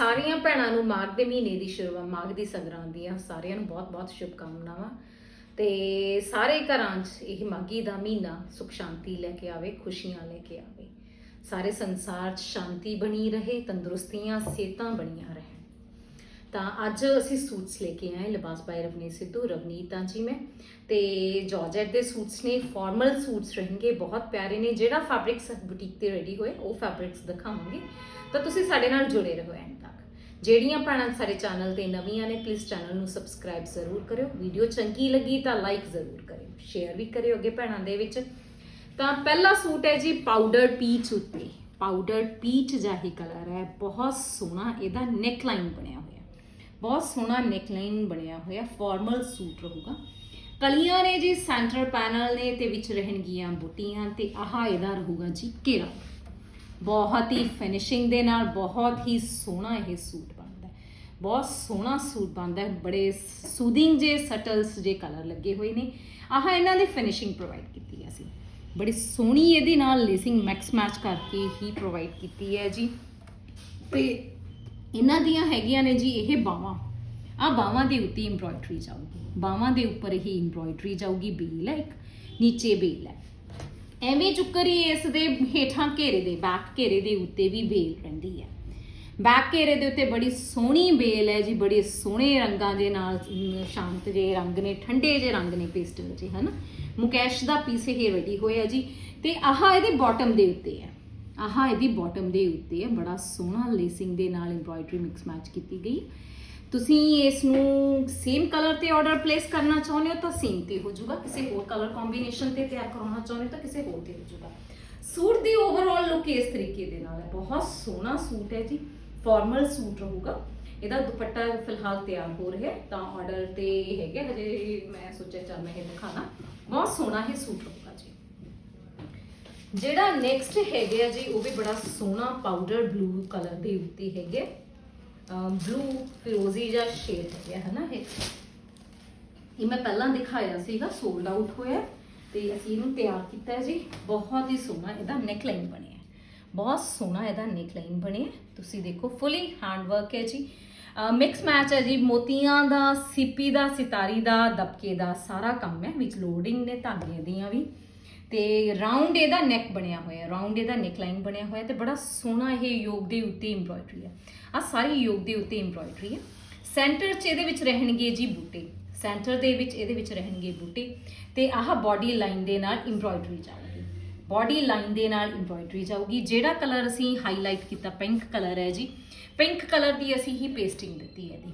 ਸਾਰੀਆਂ ਭੈਣਾਂ ਨੂੰ ਮਾਘ ਦੇ ਮਹੀਨੇ ਦੀ ਸ਼ੁਰੂਆਤ ਮਾਘ ਦੀ ਸੰਗਰਾਂਦ ਦੀਆਂ ਸਾਰਿਆਂ ਨੂੰ ਬਹੁਤ-ਬਹੁਤ ਸ਼ੁਭਕਾਮਨਾਵਾਂ। ਤੇ ਸਾਰੇ ਘਰਾਂ 'ਚ ਇਹ ਮਾਘੀ ਦਾ ਮਹੀਨਾ ਸੁਖ ਸ਼ਾਂਤੀ ਲੈ ਕੇ ਆਵੇ, ਖੁਸ਼ੀਆਂ ਲੈ ਕੇ ਆਵੇ। ਸਾਰੇ ਸੰਸਾਰ 'ਚ ਸ਼ਾਂਤੀ ਬਣੀ ਰਹੇ, ਤੰਦਰੁਸਤੀਆਂ, ਸਿਹਤਾਂ ਬਣੀਆਂ ਰਹੇ। ਤਾਂ ਅੱਜ ਅਸੀਂ ਸੂਟਸ ਲੈ ਕੇ ਆਏ ਲਿਬਾਸ ਬਾਈ ਰਵਨੀਤ ਸਿੱਧੂ, ਰਵਨੀਤਾਂ ਜੀ ਮੈਂ। ਤੇ ਜਾਰਜਟ ਦੇ ਸੂਟਸ ਨੇ ਫਾਰਮਲ ਸੂਟਸ ਰਹਿਣਗੇ, ਬਹੁਤ ਪਿਆਰੇ ਨੇ। ਜਿਹੜਾ ਫੈਬਰਿਕਸ ਬੁਟੀਕ ਤੇ ਰੈਡੀ ਹੋਏ, ਉਹ ਫੈਬਰਿਕਸ ਦਿਖਾਵਾਂਗੇ। ਤਾਂ ਤੁਸੀਂ ਸਾਡੇ ਨਾਲ ਜੁੜੇ ਰਹੋ ਐਂਡ ਤੱਕ। ਜਿਹੜੀਆਂ ਭੈਣਾਂ ਸਾਡੇ ਚੈਨਲ ਤੇ ਨਵੀਆਂ ਨੇ ਪਲੀਜ਼ ਚੈਨਲ ਨੂੰ ਸਬਸਕ੍ਰਾਈਬ ਜ਼ਰੂਰ ਕਰਿਓ। ਵੀਡੀਓ ਚੰਗੀ ਲੱਗੀ ਤਾਂ ਲਾਈਕ ਜ਼ਰੂਰ ਕਰਿਓ। ਸ਼ੇਅਰ ਵੀ ਕਰਿਓ ਅੱਗੇ ਭੈਣਾਂ ਦੇ ਵਿੱਚ। ਤਾਂ ਪਹਿਲਾ ਸੂਟ ਹੈ ਜੀ ਪਾਊਡਰ ਪੀਚ ਉੱਤੇ। ਪਾਊਡਰ ਪੀਚ ਜਾਹੀ ਕਲਰ ਹੈ, ਬਹੁਤ ਸੋਹਣਾ, ਇਹਦਾ ਨੈਕ ਲਾਈਨ ਬਣਿਆ ਹੋਇਆ। ਬਹੁਤ ਸੋਹਣਾ ਨੈਕਲਾਈਨ ਬਣਿਆ ਹੋਇਆ ਫਾਰਮਲ ਸੂਟ ਰਹੂਗਾ। ਕਲੀਆਂ ਨੇ ਜੀ ਸੈਂਟਰ ਪੈਨਲ ਨੇ ਤੇ ਵਿੱਚ ਰਹਿਣਗੀਆਂ ਬੁਟੀਆਂ ਤੇ ਆਹ ਇਹਦਾ ਰਹੂਗਾ ਜੀ ਘੇਰਾ। ਬਹੁਤ ਹੀ ਫਿਨਿਸ਼ਿੰਗ ਦੇ ਨਾਲ ਬਹੁਤ ਹੀ ਸੋਹਣਾ ਇਹ ਸੂਟ ਬਣਦਾ ਹੈ। ਬਹੁਤ ਸੋਹਣਾ ਸੂਟ ਬਣਦਾ ਹੈ, ਬੜੇ ਸੂਦਿੰਗ ਜੇ ਸਟਲਸ ਜੇ ਕਲਰ ਲੱਗੇ ਹੋਏ ਨੇ। ਆਹ ਇਹਨਾਂ ਦੀ ਫਿਨਿਸ਼ਿੰਗ ਪ੍ਰੋਵਾਈਡ ਕੀਤੀ ਹੈ ਅਸੀਂ। ਬੜੀ ਸੋਹਣੀ ਇਹਦੇ ਨਾਲ ਲੇਸਿੰਗ ਮੈਕਸ ਮੈਚ ਕਰਕੇ ਹੀ ਪ੍ਰੋਵਾਈਡ ਕੀਤੀ ਹੈ ਜੀ। ਤੇ ਇਹਨਾਂ ਦੀਆਂ ਹੈਗੀਆਂ ਨੇ ਜੀ ਇਹ ਬਾਵਾਂ ਆ ਬਾਵਾਂ ਦੇ ਉੱਤੇ ਐਮਬ੍ਰੋਇਡਰੀ ਜਾਊਗੀ। ਬਾਵਾਂ ਦੇ ਉੱਪਰ ਹੀ ਐਮਬ੍ਰੋਇਡਰੀ ਜਾਊਗੀ, ਬੇਲ ਹੈ ਇੱਕ, ਨੀਚੇ ਬੇਲ ਹੈ। ਐਵੇਂ ਚੁੱਕਰੀ ਇਸ ਦੇ ਹੇਠਾਂ ਘੇਰੇ ਦੇ ਬੈਕ ਘੇਰੇ ਦੇ ਉੱਤੇ ਵੀ ਬੇਲ ਰਹਿੰਦੀ ਹੈ। ਬੈਕ ਘੇਰੇ ਦੇ ਉੱਤੇ ਬੜੀ ਸੋਹਣੀ ਬੇਲ ਹੈ ਜੀ, ਬੜੇ ਸੋਹਣੇ ਰੰਗਾਂ ਦੇ ਨਾਲ ਸ਼ਾਂਤ ਜੇ ਰੰਗ ਨੇ, ਠੰਡੇ ਜੇ ਰੰਗ ਨੇ ਪੇਸਟਲ ਜੇ, ਹਨ? ਮੁਕੈਸ਼ ਦਾ ਪੀਸ ਇਹ ਰੈਡੀ ਹੋਇਆ ਜੀ। ਤੇ ਆਹ ਇਹਦੇ ਬਾਟਮ ਦੇ ਉੱਤੇ ਹੈ। ਆਹ, ਇਹਦੀ ਬਾਟਮ ਦੇ ਉੱਤੇ ਹੈ, ਬੜਾ ਸੋਹਣਾ ਲੇਸਿੰਗ ਦੇ ਨਾਲ ਐਮਬ੍ਰੋਇਡਰੀ ਮਿਕਸ ਮੈਚ ਕੀਤੀ ਗਈ। ਤੁਸੀਂ ਇਸ ਨੂੰ ਸੇਮ ਕਲਰ ਤੇ ਆਰਡਰ ਪਲੇਸ ਕਰਨਾ ਚਾਹੁੰਦੇ ਹੋ ਤਾਂ ਸੇਮ ਤੇ ਹੋ ਜਾਊਗਾ। ਕਿਸੇ ਹੋਰ ਕਲਰ ਕੰਬੀਨੇਸ਼ਨ ਤੇ ਤਿਆਰ ਕਰਾਉਣਾ ਚਾਹੁੰਦੇ ਹੋ ਤਾਂ ਕਿਸੇ ਹੋਰ ਤੇ ਹੋ ਜਾਊਗਾ। ਸੂਟ ਦੀ ਓਵਰਆਲ ਲੁੱਕ ਇਸ ਤਰੀਕੇ ਦੇ ਨਾਲ ਹੈ। ਬਹੁਤ ਸੋਹਣਾ ਸੂਟ ਹੈ ਜੀ। ਫਾਰਮਲ ਸੂਟ ਰਹੂਗਾ। ਇਹਦਾ ਦੁਪੱਟਾ ਫਿਲਹਾਲ ਤਿਆਰ ਹੋ ਰਿਹਾ ਤਾਂ ਆਰਡਰ ਤੇ ਹੈਗੇ ਹਜੇ ਮੈਂ ਸੋਚਿਆ ਚੱਲ ਮੈਂ ਇਹ ਦਿਖਾਣਾ। ਬਹੁਤ ਸੋਹਣਾ ਇਹ ਸੂਟ ਰਹੂਗਾ ਜਿਹੜਾ ਨੈਕਸਟ ਹੈਗੇ ਆ ਜੀ, ਉਹ ਵੀ ਬੜਾ ਸੋਹਣਾ ਪਾਊਡਰ ਬਲੂ ਕਲਰ ਦੇ ਉੱਤੇ ਹੈਗੇ ਬਲੂ ਫਿਰੋਜ਼ੀ ਜਿਹਾ ਸ਼ੇਡ ਹੈਗਾ ਹੈ ਨਾ ਇਹ? ਇਹ ਮੈਂ ਪਹਿਲਾਂ ਦਿਖਾਇਆ ਸੀਗਾ ਸੋਲਡ ਆਊਟ ਹੋਇਆ ਤੇ ਅਸੀਂ ਇਹਨੂੰ ਤਿਆਰ ਕੀਤਾ ਜੀ। ਬਹੁਤ ਹੀ ਸੋਹਣਾ ਇਹਦਾ ਨੈਕ ਲਾਈਨ ਬਣਿਆ ਬਹੁਤ ਸੋਹਣਾ ਇਹਦਾ ਨੈਕਲਾਈਨ ਬਣਿਆ ਤੁਸੀਂ ਦੇਖੋ ਫੁੱਲੀ ਹੈਂਡ ਵਰਕ ਹੈ ਜੀ। ਮਿਕਸ ਮੈਚ ਹੈ ਜੀ। ਮੋਤੀਆਂ ਦਾ, ਸੀਪੀ ਦਾ, ਸਿਤਾਰੀ ਦਾ, ਦਬਕੇ ਦਾ ਸਾਰਾ ਕੰਮ ਹੈ। ਵਿੱਚ ਲੋਡਿੰਗ ਨੇ ਧਾਗੇ ਦੀਆਂ ਵੀ। ਤੇ ਰਾਉਂਡ ਇਹਦਾ ਨੈਕ ਬਣਿਆ ਹੋਇਆ ਰਾਉਂਡ ਇਹਦਾ ਨੈਕ ਲਾਈਨ ਬਣਿਆ ਹੋਇਆ ਤੇ ਬੜਾ ਸੋਹਣਾ ਇਹ ਯੋਗ ਦੇ ਉੱਤੇ ਐਮਬ੍ਰੋਇਡਰੀ ਹੈ। ਆ ਸਾਰੀ ਯੋਗ ਦੇ ਉੱਤੇ ਐਮਬ੍ਰੋਇਡਰੀ ਆ ਸੈਂਟਰ 'ਚ ਇਹਦੇ ਵਿੱਚ ਰਹਿਣਗੇ ਜੀ ਬੂਟੇ। ਸੈਂਟਰ ਦੇ ਵਿੱਚ ਇਹਦੇ ਵਿੱਚ ਰਹਿਣਗੇ ਬੂਟੇ ਤੇ ਆਹ ਬਾਡੀ ਲਾਈਨ ਦੇ ਨਾਲ ਐਮਬ੍ਰੋਇਡਰੀ ਜਾਊਗੀ। ਬਾਡੀ ਲਾਈਨ ਦੇ ਨਾਲ ਐਮਬ੍ਰੋਇਡਰੀ ਜਾਊਗੀ। ਜਿਹੜਾ ਕਲਰ ਅਸੀਂ ਹਾਈਲਾਈਟ ਕੀਤਾ ਪਿੰਕ ਕਲਰ ਹੈ ਜੀ। ਪਿੰਕ ਕਲਰ ਦੀ ਅਸੀਂ ਹੀ ਪੇਸਟਿੰਗ ਦਿੱਤੀ ਹੈ ਇਹਦੀ।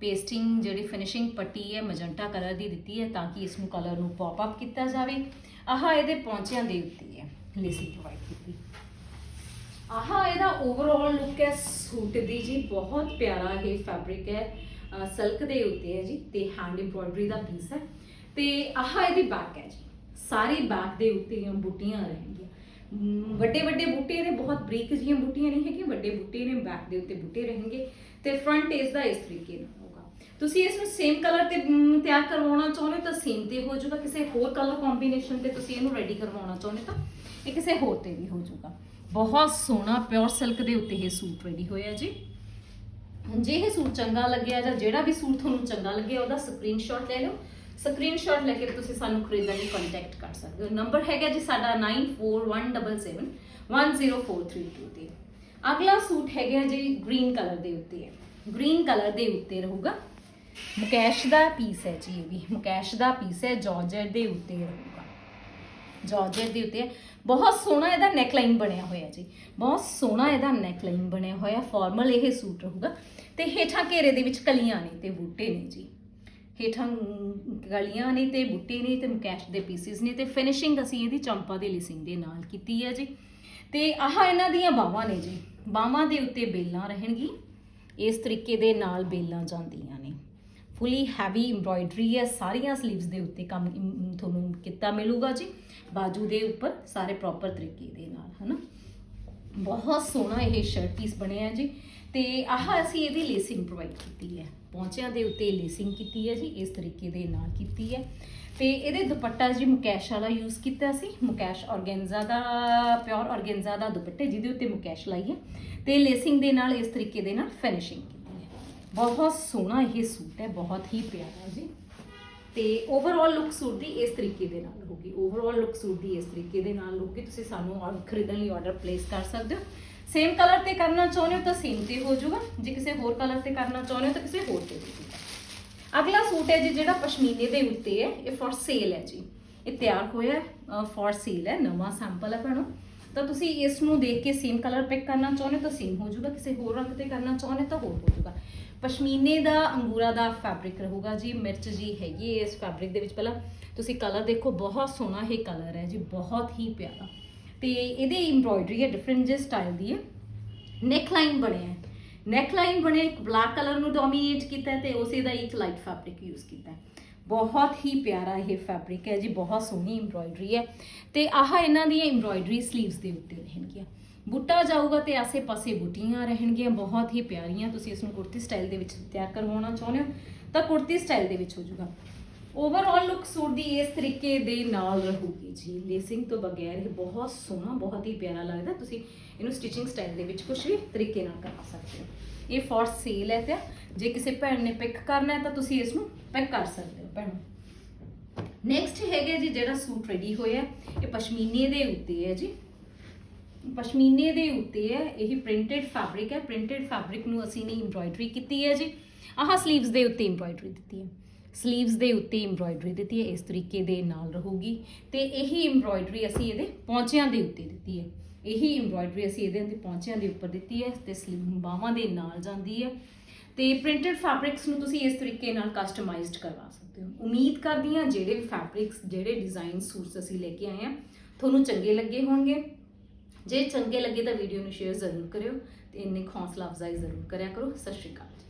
ਪੇਸਟਿੰਗ ਜਿਹੜੀ ਫਿਨਿਸ਼ਿੰਗ ਪੱਟੀ ਹੈ ਮਜੰਟਾ ਕਲਰ ਦੀ ਦਿੱਤੀ ਹੈ ਤਾਂ ਕਿ ਇਸ ਨੂੰ ਕਲਰ ਨੂੰ ਪੌਪ ਅਪ ਕੀਤਾ ਜਾਵੇ। ਆਹ ਇਹਦੇ ਪੌਂਚਿਆਂ ਦੇ ਉੱਤੇ ਹੈ ਲੇਸਿੰਗ ਪ੍ਰੋਵਾਈਡ ਕੀਤੀ। ਆਹ ਇਹਦਾ ਓਵਰਆਲ ਲੁੱਕ ਹੈ, ਸੂਟ ਦੀ ਜੀ, ਬਹੁਤ ਪਿਆਰਾ ਇਹ ਫੈਬਰਿਕ ਹੈ। ਸਿਲਕ ਦੇ ਉੱਤੇ ਹੈ ਜੀ, ਤੇ ਹੈਂਡ ਐਮਬ੍ਰੋਇਡਰੀ ਦਾ ਪੀਸ ਹੈ। ਤੇ ਆਹ ਇਹਦੀ ਬੈਕ ਹੈ ਜੀ, ਸਾਰੀ ਬੈਕ ਦੇ ਉੱਤੇ ਇਹ ਬੂਟੀਆਂ ਰਹਿਣਗੀਆਂ। ਵੱਡੇ ਵੱਡੇ ਬੂਟੇ ਨੇ, ਬਹੁਤ ਬਰੀਕ ਜਿਹੀਆਂ ਬੂਟੀਆਂ ਨਹੀਂ ਹੈਗੀਆਂ, ਵੱਡੇ ਬੂਟੇ ਨੇ ਬੈਕ ਦੇ ਉੱਤੇ ਬੂਟੇ ਰਹਿਣਗੇ। ਤੇ ਫਰੰਟ ਇਸ ਦਾ ਇਸ ਤਰੀਕੇ ਨਾਲ। ਤੁਸੀਂ ਇਸ ਨੂੰ ਸੇਮ ਕਲਰ ਤੇ ਅਮ, ਤਿਆਰ ਕਰਵਾਉਣਾ ਚਾਹੁੰਦੇ ਹੋ ਤਾਂ ਸੇਮ ਤੇ ਹੋ ਜਾਊਗਾ। ਕਿਸੇ ਹੋਰ ਕਲਰ ਕੰਬੀਨੇਸ਼ਨ ਤੇ ਤੁਸੀਂ ਇਹਨੂੰ ਰੈਡੀ ਕਰਵਾਉਣਾ ਚਾਹੁੰਦੇ ਹੋ ਤਾਂ ਇਹ ਕਿਸੇ ਹੋਰ ਤੇ ਵੀ ਹੋ ਜਾਊਗਾ। ਬਹੁਤ ਸੋਹਣਾ ਪਿਓਰ ਸਿਲਕ ਦੇ ਉੱਤੇ ਇਹ ਸੂਟ ਰੈਡੀ ਹੋਇਆ ਜੀ। ਜੇ ਇਹ ਸੂਟ ਚੰਗਾ ਲੱਗਿਆ ਜਾਂ ਜਿਹੜਾ ਵੀ ਸੂਟ ਤੁਹਾਨੂੰ ਚੰਗਾ ਲੱਗਿਆ ਉਹਦਾ ਸਕਰੀਨਸ਼ਾਟ ਲੈ ਲਓ। ਸਕਰੀਨਸ਼ਾਟ ਲੈ ਕੇ ਤੁਸੀਂ ਸਾਨੂੰ ਖਰੀਦਣ ਲਈ ਕੰਟੈਕਟ ਕਰ ਸਕਦੇ ਹੋ। ਨੰਬਰ ਹੈਗਾ ਜੀ ਸਾਡਾ 9417710432 ਤੇ ਅਗਲਾ ਸੂਟ ਹੈਗਾ ਜੀ ਗ੍ਰੀਨ ਕਲਰ ਦੇ ਉੱਤੇ। ਹੈ ਗ੍ਰੀਨ ਕਲਰ ਦੇ ਉੱਤੇ ਰਹੂਗਾ। ਮੁਕੈਸ਼ ਦਾ ਪੀਸ ਹੈ ਜੀ ਇਹ ਵੀ। ਮੁਕੈਸ਼ ਦਾ ਪੀਸ ਹੈ ਜਾਰਜਟ ਦੇ ਉੱਤੇ ਰਹੂਗਾ। ਜਾਰਜਟ ਦੇ ਉੱਤੇ ਹੈ। ਬਹੁਤ ਸੋਹਣਾ ਇਹਦਾ ਨੈਕਲਾਈਨ ਬਣਿਆ ਹੋਇਆ ਜੀ। ਬਹੁਤ ਸੋਹਣਾ ਇਹਦਾ ਨੈਕਲਾਈਨ ਬਣਿਆ ਹੋਇਆ। ਫਾਰਮਲ ਇਹ ਸੂਟ ਰਹੂਗਾ। ਤੇ ਹੇਠਾਂ ਘੇਰੇ ਦੇ ਵਿੱਚ ਕਲੀਆਂ ਨੇ ਤੇ ਬੂਟੇ ਨੇ ਜੀ। ਹੇਠਾਂ ਗਲੀਆਂ ਨੇ ਤੇ ਬੂਟੇ ਨੇ ਤੇ ਮੁਕੈਸ਼ ਦੇ ਪੀਸਿਸ ਨੇ ਤੇ ਫਿਨਿਸ਼ਿੰਗ ਅਸੀਂ ਇਹਦੀ ਚੰਪਾ ਦੇ ਲਿਸਿੰਗ ਦੇ ਨਾਲ ਕੀਤੀ ਹੈ ਜੀ। ਤੇ ਆਹ ਇਹਨਾਂ ਦੀਆਂ ਬਾਹਾਂ ਨੇ ਜੀ। ਬਾਹਾਂ ਦੇ ਉੱਤੇ ਬੇਲਾਂ ਰਹਿਣਗੀ ਇਸ ਤਰੀਕੇ ਦੇ ਨਾਲ ਬੇਲਾਂ ਜਾਂਦੀਆਂ ਫੁੱਲੀ ਹੈਵੀ ਐਮਬ੍ਰੋਇਡਰੀ ਹੈ, ਸਾਰੀਆਂ ਸਲੀਵਸ ਦੇ ਉੱਤੇ ਕੰਮ ਤੁਹਾਨੂੰ ਕੀਤਾ ਮਿਲੂਗਾ ਜੀ, ਬਾਜੂ ਦੇ ਉੱਪਰ ਸਾਰੇ ਪ੍ਰੋਪਰ ਤਰੀਕੇ ਦੇ ਨਾਲ, ਹਨਾ? ਬਹੁਤ ਸੋਹਣਾ ਇਹ ਸ਼ਰਟ ਪੀਸ ਬਣਿਆ ਜੀ। ਤੇ ਆਹ ਅਸੀਂ ਇਹਦੀ ਲੇਸਿੰਗ ਪ੍ਰੋਵਾਈਡ ਕੀਤੀ ਹੈ। ਪੌਂਚਿਆਂ ਦੇ ਉੱਤੇ ਲੇਸਿੰਗ ਕੀਤੀ ਹੈ ਜੀ, ਇਸ ਤਰੀਕੇ ਦੇ ਨਾਲ ਕੀਤੀ ਹੈ। ਤੇ ਇਹਦੇ ਦੁਪੱਟਾ ਜੀ ਮੁਕੈਸ਼ ਵਾਲਾ ਯੂਜ਼ ਕੀਤਾ ਸੀ। ਮੁਕੈਸ਼ ਔਰਗੈਂਜ਼ਾ ਦਾ ਪਿਓਰ ਔਰਗੈਂਜ਼ਾ ਦਾ ਦੁਪੱਟੇ ਜਿਹਦੇ ਉੱਤੇ ਮੁਕੈਸ਼ ਲਾਈ ਹੈ। ਤੇ ਲੇਸਿੰਗ ਦੇ ਨਾਲ ਇਸ ਤਰੀਕੇ ਦੇ ਨਾਲ ਫਿਨਿਸ਼ਿੰਗ ਕੀਤੀ ਬਹੁਤ ਸੋਹਣਾ ਇਹ ਸੂਟ ਹੈ, ਬਹੁਤ ਹੀ ਪਿਆਰਾ ਜੀ। ਤੇ ਓਵਰਆਲ ਲੁੱਕ ਸੂਟ ਦੀ ਇਸ ਤਰੀਕੇ ਦੇ ਨਾਲ ਹੋਊਗੀ। ਓਵਰਆਲ ਲੁੱਕ ਸੂਟ ਦੀ ਇਸ ਤਰੀਕੇ ਦੇ ਨਾਲ ਹੋਊਗੀ। ਤੁਸੀਂ ਸਾਨੂੰ ਔਰ ਖਰੀਦਣ ਲਈ ਆਰਡਰ ਪਲੇਸ ਕਰ ਸਕਦੇ ਹੋ। ਸੇਮ ਕਲਰ ਤੇ ਕਰਨਾ ਚਾਹੁੰਦੇ ਹੋ ਤਾਂ ਸੇਮ ਤੇ ਹੋ ਜਾਊਗਾ। ਜੇ ਕਿਸੇ ਹੋਰ ਕਲਰ ਤੇ ਕਰਨਾ ਚਾਹੁੰਦੇ ਹੋ ਤਾਂ ਕਿਸੇ ਹੋਰ ਤੇ ਹੋ ਜਾਊਗਾ। ਅਗਲਾ ਸੂਟ ਹੈ ਜੀ ਜਿਹੜਾ ਪਸ਼ਮੀਨੇ ਦੇ ਉੱਤੇ ਹੈ। ਇਹ ਫॉर ਸੇਲ ਹੈ ਜੀ। ਇਹ ਤਿਆਰ ਹੋਇਆ ਫॉर ਸੇਲ ਹੈ। ਨਵਾਂ ਸੈਂਪਲ ਹੈ ਭੈਣੋ। ਤਾਂ ਤੁਸੀਂ ਇਸ ਨੂੰ ਦੇਖ ਕੇ ਸੇਮ ਕਲਰ ਪਿਕ ਕਰਨਾ ਚਾਹੁੰਦੇ ਹੋ ਤਾਂ ਸੇਮ ਹੋ ਜਾਊਗਾ। ਕਿਸੇ ਹੋਰ ਰੰਗ ਤੇ ਕਰਨਾ ਚਾਹੁੰਦੇ ਹੋ ਤਾਂ ਹੋਰ ਹੋ ਜਾਊਗਾ। ਪਸ਼ਮੀਨੇ ਦਾ ਅੰਗੂਰਾ ਦਾ ਫੈਬਰਿਕ ਰਹੂਗਾ ਜੀ, ਮਿਰਚ ਜੀ ਹੈਗੀ ਹੈ ਇਸ ਫੈਬਰਿਕ ਦੇ ਵਿੱਚ। ਪਹਿਲਾਂ ਤੁਸੀਂ ਕਲਰ ਦੇਖੋ, ਬਹੁਤ ਸੋਹਣਾ ਇਹ ਕਲਰ ਹੈ ਜੀ, ਬਹੁਤ ਹੀ ਪਿਆਰਾ। ਤੇ ਇਹਦੇ ਐਮਬ੍ਰੋਇਡਰੀ ਹੈ ਡਿਫਰੈਂਟ ਜੇ ਸਟਾਈਲ ਦੀ ਹੈ। ਨੈਕ ਲਾਈਨ ਬਣੇ ਹੈ। ਨੈਕ ਲਾਈਨ ਬਣੇ, ਇੱਕ ਬਲੈਕ ਕਲਰ ਨੂੰ ਡੋਮੀਨੇਟ ਕੀਤਾ ਤੇ ਉਸੇ ਦਾ ਇੱਕ ਲਾਈਟ ਫੈਬਰਿਕ ਯੂਜ਼ ਕੀਤਾ ਹੈ। ਬਹੁਤ ਹੀ ਪਿਆਰਾ ਇਹ ਫੈਬਰਿਕ ਹੈ ਜੀ, ਬਹੁਤ ਸੋਹਣੀ ਐਮਬ੍ਰੋਇਡਰੀ ਹੈ। ਤੇ ਆਹ ਇਹਨਾਂ ਦੀਆਂ ਐਮਬ੍ਰੋਇਡਰੀ ਸਲੀਵਸ ਦੇ ਉੱਤੇ ਰਹਿਣਗੀਆਂ। ਬੁੱਟਾ ਜਾਊਗਾ ਤੇ ਆਸੇ-ਪਾਸੇ ਬੁੱਟੀਆਂ ਰਹਿਣਗੀਆਂ, ਬਹੁਤ ਹੀ ਪਿਆਰੀਆਂ। ਤੁਸੀਂ ਇਸ ਨੂੰ ਕੁੜਤੀ ਸਟਾਈਲ ਦੇ ਵਿੱਚ ਤਿਆਰ ਕਰਵਾਉਣਾ ਚਾਹੁੰਦੇ ਹੋ ਤਾਂ ਕੁੜਤੀ ਸਟਾਈਲ ਦੇ ਵਿੱਚ ਹੋ ਜਾਊਗਾ। ਓਵਰਆਲ ਲੁੱਕ ਸੂਟ ਦੀ ਇਸ ਤਰੀਕੇ ਦੇ ਨਾਲ ਰਹੂਗੀ ਜੀ। ਲੇਸਿੰਗ ਤੋਂ ਬਗੈਰ ਇਹ ਬਹੁਤ ਸੋਹਣਾ, ਬਹੁਤ ਹੀ ਪਿਆਰਾ ਲੱਗਦਾ। ਤੁਸੀਂ ਇਹਨੂੰ ਸਟਿਚਿੰਗ ਸਟਾਈਲ ਦੇ ਵਿੱਚ ਕੁਝ ਵੀ ਤਰੀਕੇ ਨਾਲ ਕਰਾ ਸਕਦੇ ਹੋ। ਇਹ ਫॉर ਸੇਲ ਹੈ ਤੇ ਜੇ ਕਿਸੇ ਭੈਣ ਨੇ ਪਿਕ ਕਰਨਾ ਹੈ ਤਾਂ ਤੁਸੀਂ ਇਸ ਨੂੰ ਪਿਕ ਕਰ ਸਕਦੇ ਹੋ ਭੈਣ। ਨੈਕਸਟ ਹੈਗੇ ਜੀ ਜਿਹੜਾ ਸੂਟ ਰੈਡੀ ਹੋਇਆ, ਇਹ ਪਸ਼ਮੀਨੇ ਦੇ ਉੱਤੇ ਹੈ ਜੀ। ਪਸ਼ਮੀਨੇ ਦੇ ਉੱਤੇ ਹੈ, ਇਹ ਪ੍ਰਿੰਟਡ ਫੈਬਰਿਕ ਹੈ। ਪ੍ਰਿੰਟਡ ਫੈਬਰਿਕ ਨੂੰ ਅਸੀਂ ਨੇ ਐਮਬ੍ਰੋਇਡਰੀ ਕੀਤੀ ਹੈ ਜੀ। ਆਹ ਸਲੀਵਸ ਦੇ ਉੱਤੇ ਐਮਬ੍ਰੋਇਡਰੀ ਦਿੱਤੀ ਹੈ। ਸਲੀਵਸ ਦੇ ਉੱਤੇ ਐਮਬ੍ਰੋਇਡਰੀ ਦਿੱਤੀ ਹੈ, ਇਸ ਤਰੀਕੇ ਦੇ ਨਾਲ ਰਹੂਗੀ। ਤੇ ਇਹੀ ਐਮਬ੍ਰੋਇਡਰੀ ਅਸੀਂ ਇਹਦੇ ਪੌਂਚਿਆਂ ਦੇ ਉੱਤੇ ਦਿੱਤੀ ਹੈ। ਇਹੀ ਐਮਬ੍ਰੋਇਡਰੀ ਅਸੀਂ ਇਹਦੇ ਦੇ ਪੌਂਚਿਆਂ ਦੇ ਉੱਪਰ ਦਿੱਤੀ ਹੈ ਤੇ ਸਲੀਵ ਬਾਹਾਂ ਦੇ ਨਾਲ ਜਾਂਦੀ ਹੈ। ਤੇ ਪ੍ਰਿੰਟਡ ਫੈਬਰਿਕਸ ਨੂੰ ਤੁਸੀਂ ਇਸ ਤਰੀਕੇ ਨਾਲ ਕਸਟਮਾਈਜ਼ਡ ਕਰਵਾ ਸਕਦੇ ਹੋ। ਉਮੀਦ ਕਰਦੀ ਹਾਂ ਜਿਹੜੇ ਵੀ ਫੈਬਰਿਕਸ ਜਿਹੜੇ ਡਿਜ਼ਾਈਨ ਸੂਟਸ ਅਸੀਂ ਲੈ ਕੇ ਆਏ ਹਾਂ, ਤੁਹਾਨੂੰ ਚੰਗੇ ਲੱਗੇ ਹੋਣਗੇ। ਜੇ ਚੰਗੇ ਲੱਗੇ ਤਾਂ ਵੀਡੀਓ ਨੂੰ ਸ਼ੇਅਰ ਜ਼ਰੂਰ ਕਰਿਓ ਤੇ ਇੰਨੇ ਹੌਸਲਾ ਅਫਜ਼ਾਈ ਜ਼ਰੂਰ ਕਰਿਆ ਕਰੋ। ਸਤਿ ਸ਼੍ਰੀ ਅਕਾਲ ਜੀ।